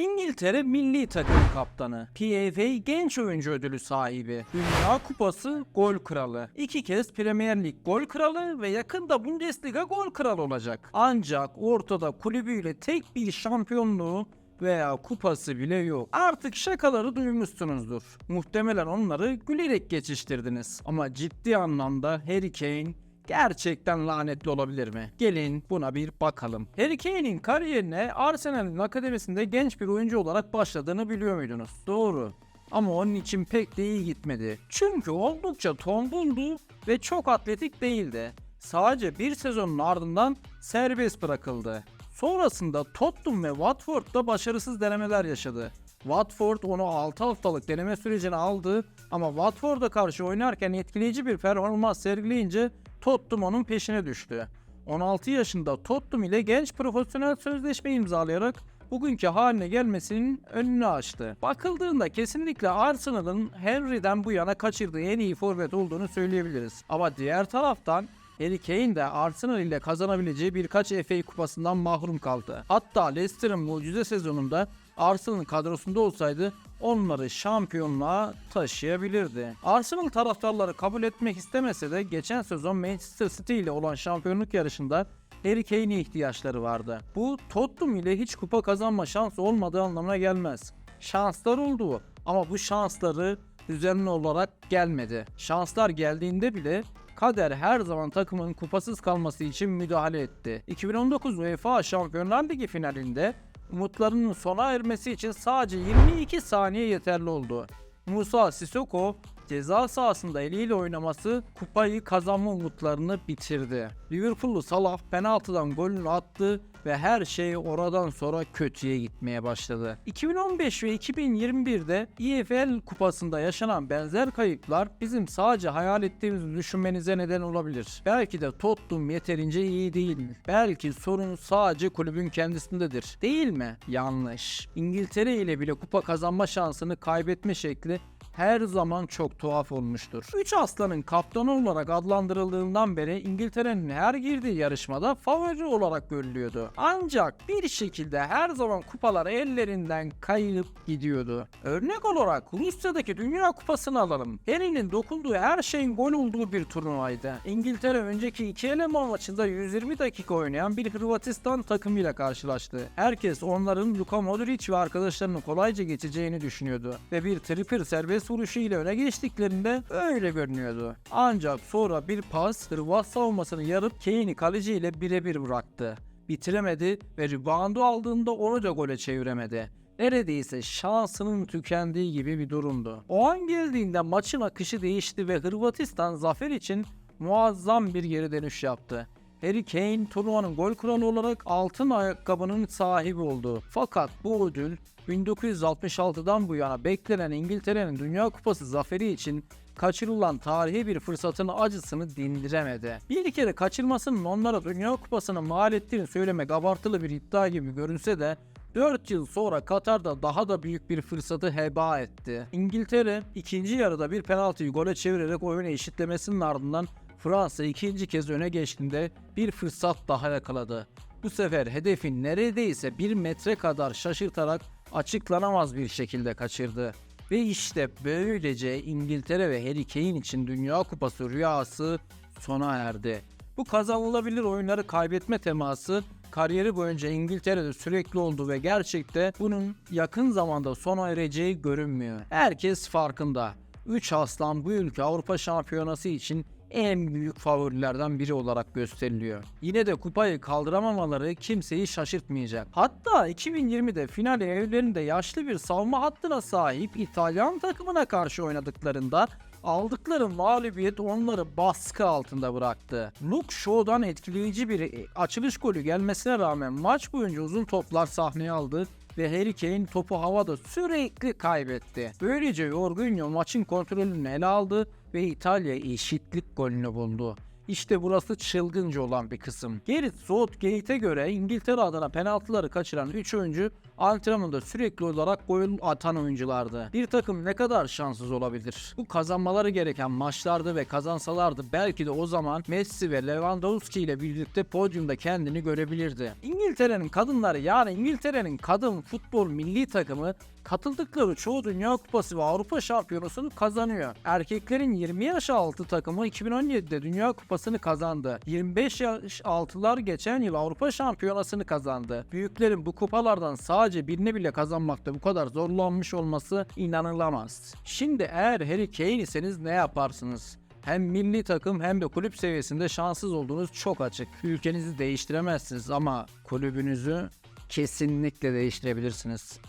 İngiltere milli takım kaptanı, PFA Genç Oyuncu Ödülü sahibi, Dünya Kupası gol kralı, iki kez Premier Lig gol kralı ve yakında Bundesliga gol kralı olacak. Ancak ortada kulübüyle tek bir şampiyonluğu veya kupası bile yok. Artık şakaları duymuşsunuzdur. Muhtemelen onları gülerek geçiştirdiniz. Ama ciddi anlamda Harry Kane gerçekten lanetli olabilir mi? Gelin buna bir bakalım. Harry Kane'in kariyerine Arsenal'in akademisinde genç bir oyuncu olarak başladığını biliyor muydunuz? Doğru. Ama onun için pek de iyi gitmedi. Çünkü oldukça tombuldu ve çok atletik değildi. Sadece bir sezonun ardından serbest bırakıldı. Sonrasında Tottenham ve Watford'da başarısız denemeler yaşadı. Watford onu 6 haftalık deneme sürecine aldı ama Watford'a karşı oynarken etkileyici bir performans sergileyince Tottenham onun peşine düştü. 16 yaşında Tottenham ile genç profesyonel sözleşme imzalayarak bugünkü haline gelmesinin önünü açtı. Bakıldığında kesinlikle Arsenal'ın Henry'den bu yana kaçırdığı en iyi forvet olduğunu söyleyebiliriz. Ama diğer taraftan Harry Kane de Arsenal ile kazanabileceği birkaç FA kupasından mahrum kaldı. Hatta Leicester'ın mucize sezonunda Arsenal'ın kadrosunda olsaydı onları şampiyonluğa taşıyabilirdi. Arsenal taraftarları kabul etmek istemese de geçen sezon Manchester City ile olan şampiyonluk yarışında Harry Kane'e ihtiyaçları vardı. Bu Tottenham ile hiç kupa kazanma şansı olmadığı anlamına gelmez. Şanslar oldu ama bu şansları düzenli olarak gelmedi. Şanslar geldiğinde bile Kader her zaman takımın kupasız kalması için müdahale etti. 2019 UEFA Şampiyonlar Ligi finalinde umutlarının sona ermesi için sadece 22 saniye yeterli oldu. Musa Sissoko ceza sahasında eliyle oynaması kupayı kazanma umutlarını bitirdi. Liverpool'lu Salah penaltıdan golünü attı ve her şey oradan sonra kötüye gitmeye başladı. 2015 ve 2021'de EFL kupasında yaşanan benzer kayıplar bizim sadece hayal ettiğimizi düşünmenize neden olabilir. Belki de Tottenham yeterince iyi değil? Belki sorun sadece kulübün kendisindedir. Değil mi? Yanlış. İngiltere ile bile kupa kazanma şansını kaybetme şekli her zaman çok tuhaf olmuştur. Üç aslanın kaptanı olarak adlandırıldığından beri İngiltere'nin her girdiği yarışmada favori olarak görülüyordu. Ancak bir şekilde her zaman kupalar ellerinden kayıp gidiyordu. Örnek olarak Rusya'daki Dünya Kupası'nı alalım. Harry'nin dokunduğu her şeyin gol olduğu bir turnuvaydı. İngiltere önceki iki eleme maçında 120 dakika oynayan bir Hırvatistan takımıyla karşılaştı. Herkes onların Luka Modric ve arkadaşlarının kolayca geçeceğini düşünüyordu ve bir triple serbest vuruşu ile öne geçtiklerinde öyle görünüyordu. Ancak sonra bir pas Hırvat savunmasını yarıp Kane'i kaleciyle birebir bıraktı. Bitiremedi ve reboundu aldığında onu da gole çeviremedi. Neredeyse şansının tükendiği gibi bir durumdu. O an geldiğinde maçın akışı değişti ve Hırvatistan zafer için muazzam bir geri dönüş yaptı. Harry Kane turnuvanın gol kralı olarak altın ayakkabının sahibi oldu. Fakat bu ödül 1966'dan bu yana beklenen İngiltere'nin Dünya Kupası zaferi için kaçırılan tarihi bir fırsatın acısını dindiremedi. Bir kere kaçırmasının onlara Dünya Kupası'nı mal ettiğini söylemek abartılı bir iddia gibi görünse de 4 yıl sonra Katar'da daha da büyük bir fırsatı heba etti. İngiltere ikinci yarıda bir penaltıyı gole çevirerek oyunu eşitlemesinin ardından Fransa ikinci kez öne geçtiğinde bir fırsat daha yakaladı. Bu sefer hedefin neredeyse bir metre kadar şaşırtarak açıklanamaz bir şekilde kaçırdı. Ve işte böylece İngiltere ve Harry Kane için Dünya Kupası rüyası sona erdi. Bu kazanılabilir oyunları kaybetme teması kariyeri boyunca İngiltere'de sürekli oldu ve gerçekte bunun yakın zamanda sona ereceği görünmüyor. Herkes farkında. 3 aslan bu ülke Avrupa Şampiyonası için en büyük favorilerden biri olarak gösteriliyor. Yine de kupayı kaldıramamaları kimseyi şaşırtmayacak. Hatta 2020'de final evlerinde yaşlı bir savunma hattına sahip İtalyan takımına karşı oynadıklarında aldıkları mağlubiyet onları baskı altında bıraktı. Luke Shaw'dan etkileyici bir açılış golü gelmesine rağmen maç boyunca uzun toplar sahneye aldı ve Harry Kane topu havada sürekli kaybetti. Böylece Jorginho maçın kontrolünü ele aldı ve İtalya eşitlik golünü buldu. İşte burası çılgınca olan bir kısım. Gareth Southgate'e göre İngiltere adına penaltıları kaçıran 3 oyuncu antrenmanda sürekli olarak gol atan oyunculardı. Bir takım ne kadar şanssız olabilir? Bu kazanmaları gereken maçlardı ve kazansalardı belki de o zaman Messi ve Lewandowski ile birlikte podyumda kendini görebilirdi. İngiltere'nin kadınları yani İngiltere'nin kadın futbol milli takımı katıldıkları çoğu Dünya Kupası ve Avrupa Şampiyonası'nı kazanıyor. Erkeklerin 20 yaş altı takımı 2017'de Dünya Kupası'nı kazandı. 25 yaş altılar geçen yıl Avrupa Şampiyonası'nı kazandı. Büyüklerin bu kupalardan sadece birini bile kazanmakta bu kadar zorlanmış olması inanılamaz. Şimdi eğer Harry Kane iseniz ne yaparsınız? Hem milli takım hem de kulüp seviyesinde şanssız olduğunuz çok açık. Ülkenizi değiştiremezsiniz ama kulübünüzü kesinlikle değiştirebilirsiniz.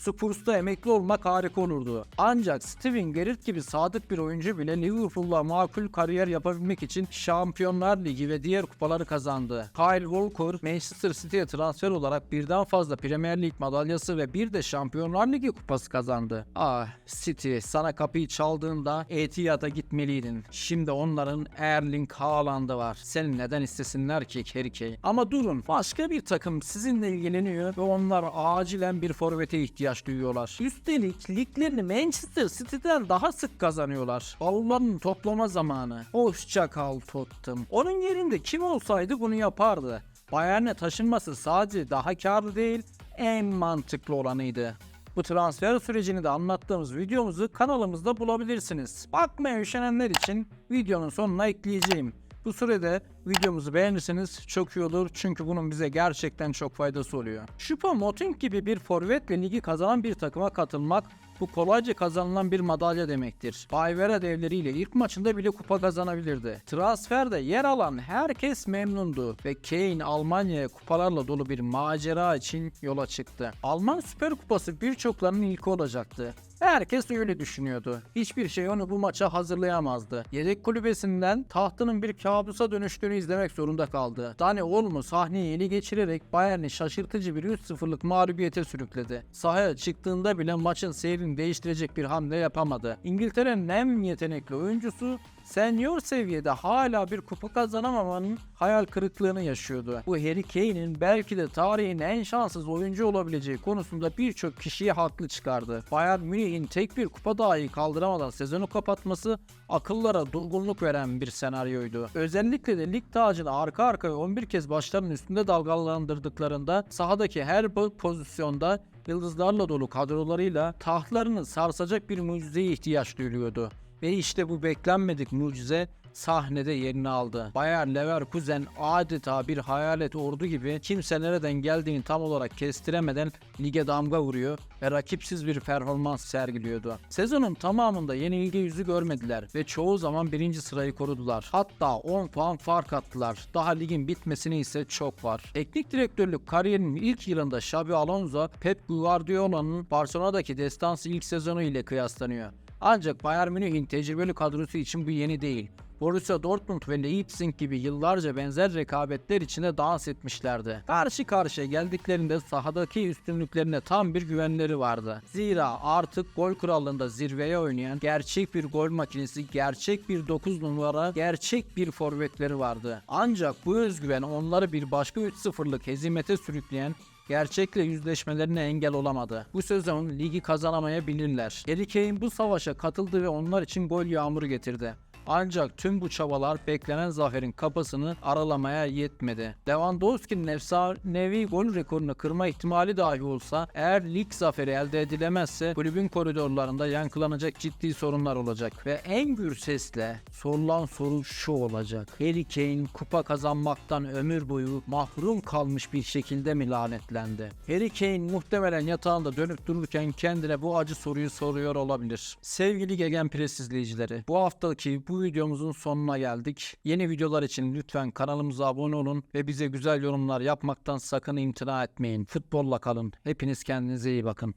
Spurs'ta emekli olmak harika olurdu. Ancak Steven Gerrard gibi sadık bir oyuncu bile Liverpool'la makul kariyer yapabilmek için Şampiyonlar Ligi ve diğer kupaları kazandı. Kyle Walker, Manchester City'ye transfer olarak birden fazla Premier Lig madalyası ve bir de Şampiyonlar Ligi kupası kazandı. Ah City sana kapıyı çaldığında Etihad'a gitmeliydin. Şimdi onların Erling Haaland'ı var. Seni neden istesinler ki Kane? Ama durun başka bir takım sizinle ilgileniyor ve onlar acilen bir forvete ihtiyaç duyuyorlar. Üstelik liglerini Manchester City'den daha sık kazanıyorlar. Bavullarını toplama zamanı. Hoşça kal Tottenham. Onun yerinde kim olsaydı bunu yapardı. Bayern'e taşınması sadece daha karlı değil, en mantıklı olanıydı. Bu transfer sürecini de anlattığımız videomuzu kanalımızda bulabilirsiniz. Bakmaya üşenenler için videonun sonuna ekleyeceğim. Bu sürede videomuzu beğenirseniz çok iyi olur çünkü bunun bize gerçekten çok faydası oluyor. Şupa Moting gibi bir forvetle ligi kazanan bir takıma katılmak bu kolayca kazanılan bir madalya demektir. Bayvera devleriyle ilk maçında bile kupa kazanabilirdi. Transferde yer alan herkes memnundu ve Kane Almanya'ya kupalarla dolu bir macera için yola çıktı. Alman Süper Kupası birçoklarının ilki olacaktı. Herkes öyle düşünüyordu. Hiçbir şey onu bu maça hazırlayamazdı. Yedek kulübesinden tahtının bir kabusa dönüştüğünü izlemek zorunda kaldı. Dani Olmo sahneyi ele geçirerek Bayern'i şaşırtıcı bir 3-0'lık mağlubiyete sürükledi. Sahaya çıktığında bile maçın seyrini değiştirecek bir hamle yapamadı. İngiltere'nin en yetenekli oyuncusu Senior seviyede hala bir kupa kazanamamanın hayal kırıklığını yaşıyordu. Bu Harry Kane'in belki de tarihin en şanssız oyuncu olabileceği konusunda birçok kişiyi haklı çıkardı. Bayern Münih'in tek bir kupa dahi kaldıramadan sezonu kapatması akıllara durgunluk veren bir senaryoydu. Özellikle de lig tacını arka arkaya 11 kez başlarının üstünde dalgalandırdıklarında sahadaki her po- pozisyonda yıldızlarla dolu kadrolarıyla tahtlarını sarsacak bir mucizeye ihtiyaç duyuluyordu. Ve işte bu beklenmedik mucize sahnede yerini aldı. Bayer Leverkusen adeta bir hayalet ordu gibi kimse nereden geldiğini tam olarak kestiremeden lige damga vuruyor ve rakipsiz bir performans sergiliyordu. Sezonun tamamında yenilgi yüzü görmediler ve çoğu zaman birinci sırayı korudular. Hatta 10 puan fark attılar. Daha ligin bitmesine ise çok var. Teknik direktörlük kariyerinin ilk yılında Xabi Alonso, Pep Guardiola'nın Barcelona'daki destansı ilk sezonu ile kıyaslanıyor. Ancak Bayern Münih'in tecrübeli kadrosu için bu yeni değil. Borussia Dortmund ve Leipzig gibi yıllarca benzer rekabetler içinde dans etmişlerdi. Karşı karşıya geldiklerinde sahadaki üstünlüklerine tam bir güvenleri vardı. Zira artık gol krallığında zirveye oynayan gerçek bir gol makinesi, gerçek bir 9 numara, gerçek bir forvetleri vardı. Ancak bu özgüven onları bir başka 3-0'lık hezimete sürükleyen gerçekle yüzleşmelerine engel olamadı. Bu sezon ligi kazanamayabilirler. Harry Kane bu savaşa katıldı ve onlar için gol yağmuru getirdi. Ancak tüm bu çabalar beklenen zaferin kapısını aralamaya yetmedi. Lewandowski'nin efsanevi gol rekorunu kırma ihtimali dahi olsa eğer lig zaferi elde edilemezse kulübün koridorlarında yankılanacak ciddi sorunlar olacak. Ve en gür sesle sorulan soru şu olacak. Harry Kane kupa kazanmaktan ömür boyu mahrum kalmış bir şekilde mi lanetlendi? Harry Kane muhtemelen yatağında dönüp dururken kendine bu acı soruyu soruyor olabilir. Sevgili Gegen Pres izleyicileri, bu haftaki bu videomuzun sonuna geldik. Yeni videolar için lütfen kanalımıza abone olun ve bize güzel yorumlar yapmaktan sakın imtina etmeyin. Futbolla kalın. Hepiniz kendinize iyi bakın.